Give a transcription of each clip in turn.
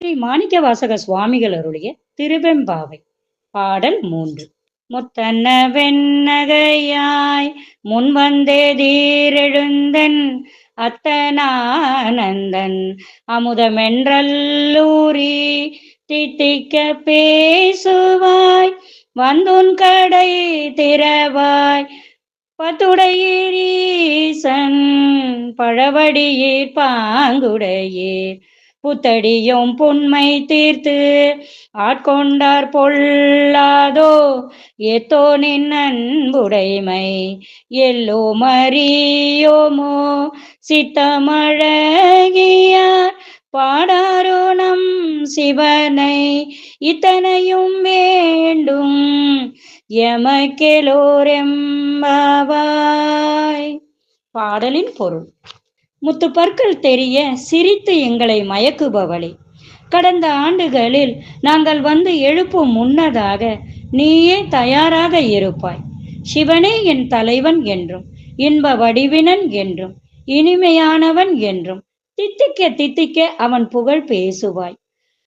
ஸ்ரீ மாணிக்கவாசக சுவாமிகள் அருளிய திருவெம்பாவை. பாடல் மூன்று. முத்தன்ன வெண்ணகையாய் முன்வந்தே தீரெழுந்தன் அத்தனானந்தன். அமுதமென்றல்லூரி தித்திக்க பேசுவாய். வந்துன் கடை திறவாய். பத்துடையீசன் பழவடியீர் பாங்குடையீர். புத்தடியும் புண்மை தீர்த்து ஆட்கொண்டார் பொல்லாதோ? ஏத்தோ நின்புடைமை எல்லோ மறியோமோ சித்தமழகியார் பாடாரோ நம் சிவனை இத்தனையும் வேண்டும். எமக்கெலோரெம்பாவாய் பாடலின் பொருள். முத்து பற்கள் தெரிய சிரித்து எங்களை மயக்குபவளே. கடந்த ஆண்டுகளில் நாங்கள் வந்து எழுப்பும் முன்னதாக நீயே தயாராக இருப்பாய். சிவனே என் தலைவன் என்றும் இன்ப வடிவினன் என்றும் இனிமையானவன் என்றும் தித்திக்க தித்திக்க அவன் புகழ் பேசுவாய்.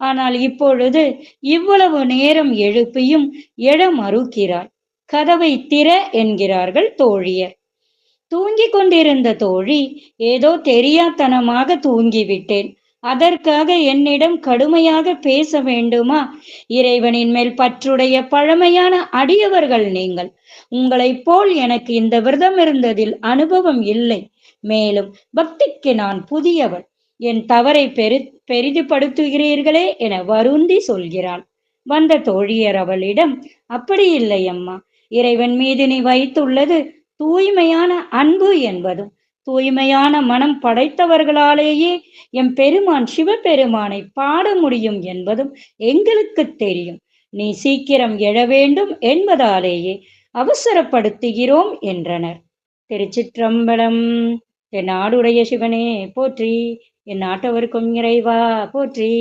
ஆனால் இப்பொழுது இவ்வளவு நேரம் எழுப்பியும் எழ மறுக்கிறாய். கதவை திற என்கிறார்கள் தோழியர். தூங்கிக் கொண்டிருந்த தோழி ஏதோ தெரியாத்தனமாக தூங்கிவிட்டேன். அதற்காக என்னிடம் கடுமையாக பேச வேண்டுமா? இறைவனின் மேல் பற்றுடைய பழமையான அடியவர்கள் நீங்கள். உங்களைப் போல் எனக்கு இந்த விரதம் இருந்ததில் அனுபவம் இல்லை. மேலும் பக்திக்கு நான் புதியவள். என் தவறை பெரு பெரிதுபடுத்துகிறீர்களே என வருந்தி சொல்கிறாள். வந்த தோழியர் அவளிடம் அப்படி இல்லை அம்மா. இறைவன் மீது நீ வைத்துள்ளது தூய்மையான அன்பு என்பதும் தூய்மையான மனம் படைத்தவர்களாலேயே எம் பெருமான் சிவபெருமானை பாட முடியும் என்பதும் எங்களுக்கு தெரியும். நீ சீக்கிரம் எழ வேண்டும் என்பதாலேயே அவசரப்படுத்துகிறோம் என்றனர். திருச்சிற்றம்பலம் என் நாடுடைய சிவனே போற்றி. என் நாட்டவருக்கும் இறைவா போற்றி.